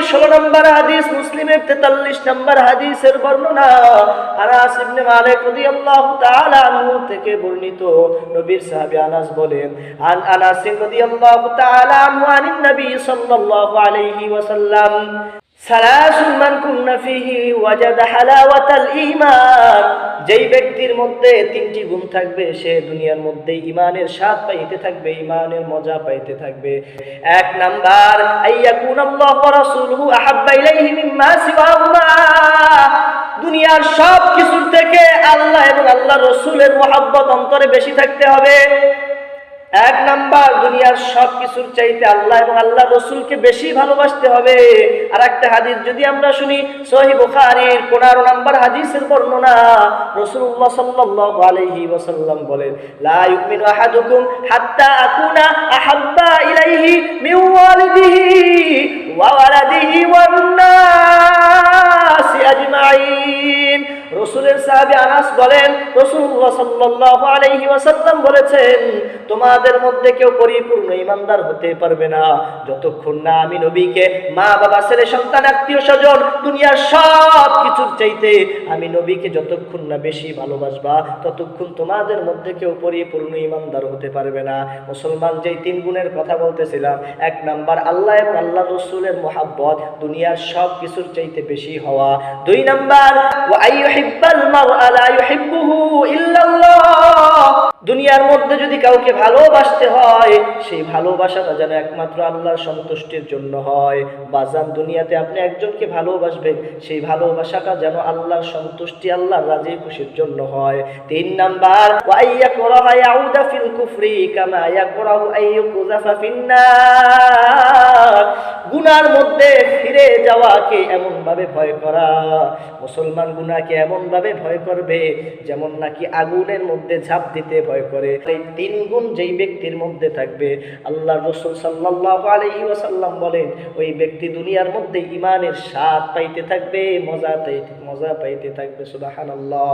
16 নম্বর হাদিস, মুসলিমের 43 নম্বর হাদিসের বর্ণনা। আনাস ইবনে মালিক রাদিয়াল্লাহু তাআলা আনহু থেকে বর্ণিত। নবীর সাহাবী আনাস বলেন, আন আনাস রাদিয়াল্লাহু তাআলা আনহু আনিন নবী সাল্লাল্লাহু আলাইহি ওয়াসাল্লাম সালাস মান কুন্না ফিহি ওয়াজাদা হালাওয়াতাল ঈমান। যেই ব্যক্তির মধ্যে তিনটি গুণ থাকবে, সে দুনিয়ার মধ্যে ইমানের স্বাদ পাইতে থাকবে ইমানের মজা পাইতে থাকবে। এক নাম্বার দুনিয়ার সব কিছুর থেকে আল্লাহ এবং আল্লাহ রসুলের মহাব্বত অন্তরে বেশি থাকতে হবে। এক নাম্বার, দুনিয়ার সব কিছুর চাইতে আল্লাহ এবং আল্লাহ রসুলকে বেশি ভালোবাসতে হবে। আর একটা হাদিস, যদি আমরা শুনি, সহি বুখারীর পনেরো নাম্বার হাদিসের বর্ণনা রসুল্লাহ সাল্লাল্লাহু আলাইহি ওয়াসাল্লাম বলেন, লা আহাদুকুম হাত্তা আকুনা আহাব্বা ইলাইহি মিন ওয়া ওয়ালাদিহি ওয়ান সাহাবী আনাস বলেন রসুল্লাহ সাল্লাল্লাহু আলাইহি ওয়াসাল্লাম বলেছেন, তোমাদের মধ্যে কেউ পরিপূর্ণ ইমানদার হতে পারবে না। যতক্ষণ না আমি নবীকে, মা, বাবা, ছেলে, সন্তান, আত্মীয়, স্বজন, দুনিয়ার সব কিছুর চাইতে আমি নবীকে যতক্ষণ না বেশি ভালোবাসবা, ততক্ষণ তোমাদের মধ্যে কেউ পরিপূর্ণ ইমানদার হতে পারবে না। মুসলমান যেই তিন গুণের কথা বলতেছিলাম, এক নাম্বার আল্লাহ এবং আল্লাহ রসুলের মোহাব্বত দুনিয়ার সব কিছুর চাইতে বেশি হওয়া। দুই নাম্বার দুনিয়ার মধ্যে যদি কাউকে ভালোবাসতে হয়, সেই ভালোবাসাটা যেন একমাত্র আল্লাহর সন্তুষ্টির জন্য হয়। বাজান দুনিয়াতে আপনি একজনকে ভালোবাসবেন, সেই ভালোবাসাটা যেন আল্লাহর সন্তুষ্টি, আল্লাহর রাজি খুশির জন্য হয়। তিন নাম্বার ওয়াইয়া করাহা ইয়াউদা ফিল কুফরি কামা ইয়া ইয়াকরাহু আইয়ুকুযাফা ফিন্নার গুনার মধ্যে ফিরে যাওয়াকে এমন ভাবে ভয় করা। মুসলমান গুনাকে এমন ভাবে ভয় করবে যেমন নাকি আগুনের মধ্যে ঝাঁপ দিতে ভয় করে। এই তিন গুণ যেই ব্যক্তির মধ্যে থাকবে আল্লাহ রসুল সাল্লাল্লাহু আলাইহি ওয়াসাল্লাম বলেন, ওই ব্যক্তি দুনিয়ার মধ্যে ইমানের স্বাদ পাইতে থাকবে, মজা মজা পাইতে থাকবে, সুবহানাল্লাহ।